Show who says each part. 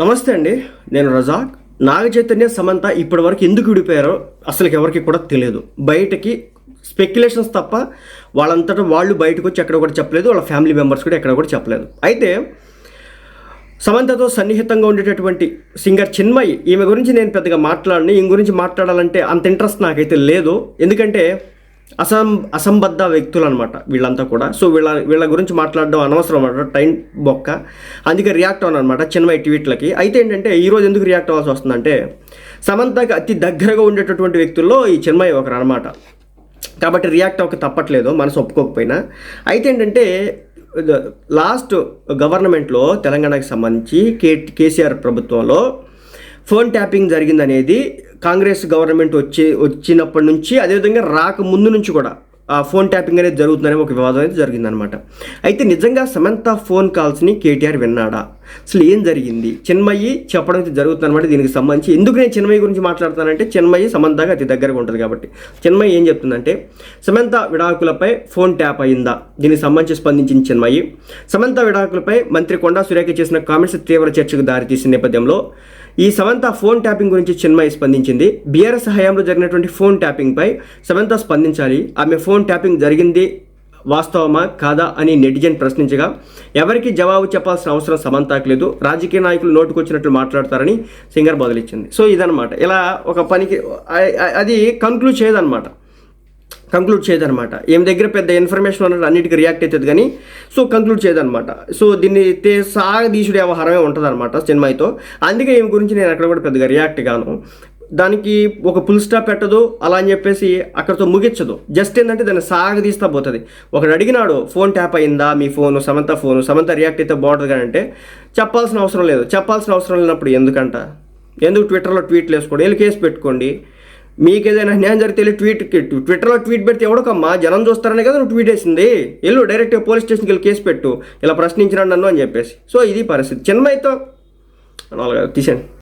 Speaker 1: నమస్తే అండి నేను రజాక్. నాగ చైతన్య సమంత ఇప్పటి వరకు ఎందుకు విడిపోయారో అసలు ఎవరికి కూడా తెలియదు. బయటకి స్పెక్యులేషన్స్ తప్ప వాళ్ళంతటా వాళ్ళు బయటకు వచ్చి ఎక్కడ కూడా చెప్పలేదు వాళ్ళ ఫ్యామిలీ మెంబర్స్ కూడా ఎక్కడ కూడా చెప్పలేదు. అయితే సమంతతో సన్నిహితంగా ఉండేటటువంటి సింగర్ చిన్మయి ఈమె గురించి నేను పెద్దగా మాట్లాడను ఈమె గురించి మాట్లాడాలంటే అంత ఇంట్రెస్ట్ నాకైతే లేదు. ఎందుకంటే అసం అసంబద్ధ వ్యక్తులు అనమాట వీళ్ళంతా కూడా. సో వీళ్ళ వీళ్ళ గురించి మాట్లాడడం అనవసరం అనమాట టైం బొక్క. అందుకే రియాక్ట్ అవును అనమాట చిన్మయి ట్వీట్లకి. అయితే ఏంటంటే ఈరోజు ఎందుకు రియాక్ట్ అవ్వాల్సి వస్తుందంటే సమంతకి అతి దగ్గరగా ఉండేటటువంటి వ్యక్తుల్లో ఈ చిన్మయ్య ఒకరు అనమాట కాబట్టి రియాక్ట్ అవ్వక తప్పట్లేదు మనసు ఒప్పుకోకపోయినా. అయితే ఏంటంటే లాస్ట్ గవర్నమెంట్లో తెలంగాణకి సంబంధించి కే కేసీఆర్ ప్రభుత్వంలో ఫోన్ ట్యాపింగ్ జరిగిందనేది కాంగ్రెస్ గవర్నమెంట్ వచ్చి వచ్చినప్పటి నుంచి అదేవిధంగా రాక ముందు నుంచి కూడా ఆ ఫోన్ ట్యాపింగ్ అనేది జరుగుతుందనే ఒక వివాదం అయితే జరిగిందనమాట అయితే నిజంగా సమంత ఫోన్ కాల్స్ని కేటీఆర్ విన్నాడా? అసలు ఏం జరిగింది? చిన్మయ్యి చెప్పడం జరుగుతుంది అనమాట దీనికి సంబంధించి. ఎందుకు నేను చిన్మయి గురించి మాట్లాడుతానంటే చిన్మయ్యి సమంతగా అతి దగ్గరగా ఉంటుంది కాబట్టి. చిన్మయ్యి ఏం చెప్తుందంటే సమంత విడాకులపై ఫోన్ ట్యాప్ అయిందా? దీనికి సంబంధించి స్పందించిన చిన్మయ్యి సమంత విడాకులపై మంత్రి కొండా సురేఖ చేసిన కామెంట్స్ తీవ్ర చర్చకు దారితీసిన నేపథ్యంలో ఈ సమంత ఫోన్ ట్యాపింగ్ గురించి చిన్మయి స్పందించింది. బీఆర్ఎస్ హయాంలో జరిగినటువంటి ఫోన్ ట్యాపింగ్పై సమంత స్పందించాలి. ఆమె ఫోన్ ట్యాపింగ్ జరిగింది వాస్తవమా కాదా అని నెటిజన్ ప్రశ్నించగా ఎవరికి జవాబు చెప్పాల్సిన అవసరం సమంతాకు లేదు రాజకీయ నాయకులు నోటుకొచ్చినట్లు మాట్లాడతారని సింగర్ బదులిచ్చింది. సో ఇదనమాట ఇలా ఒక పనికి అది కంక్లూడ్ చేయదనమాట కంక్లూడ్ చేయదనమాట ఏం దగ్గర పెద్ద ఇన్ఫర్మేషన్ ఉన్నట్టు అన్నిటికీ రియాక్ట్ అవుతుంది కానీ సో కంక్లూడ్ చేయదనమాట సో దీన్ని తే సాగదీసుడు వ్యవహారమే ఉంటుంది అనమాట సినిమాతో అందుకే ఈమె గురించి నేను అక్కడ కూడా పెద్దగా రియాక్ట్ గాను. దానికి ఒక పుల్ స్టాప్ పెట్టదు అలా అని చెప్పేసి అక్కడితో ముగించదు. జస్ట్ ఏంటంటే దాన్ని సాగదీస్తా పోతుంది. ఒకడు అడిగినాడు ఫోన్ ట్యాప్ అయిందా? మీ phone Samantha phone Samantha react అయితే బాగుంటుంది కానీ అంటే చెప్పాల్సిన అవసరం లేదు. చెప్పాల్సిన అవసరం లేనప్పుడు ఎందుకంట? ఎందుకు ట్విట్టర్లో ట్వీట్లు వేసుకోండి? వెళ్ళి కేసు పెట్టుకోండి. మీకు ఏదైనా అన్యాయం జరిగితే వెళ్ళి ట్వీట్ ట్విట్టర్లో ట్వీట్ పెడితే ఎవడకమ్మా? జనం చూస్తారనే కదా నువ్వు ట్వీట్ వేసింది. వెళ్ళు డైరెక్ట్గా పోలీస్ స్టేషన్కి వెళ్ళి కేసు పెట్టు. ఇలా ప్రశ్నించినాడు నన్ను అని చెప్పేసి. సో ఇది పరిస్థితి. చిన్మయితో అలాగే తీసాను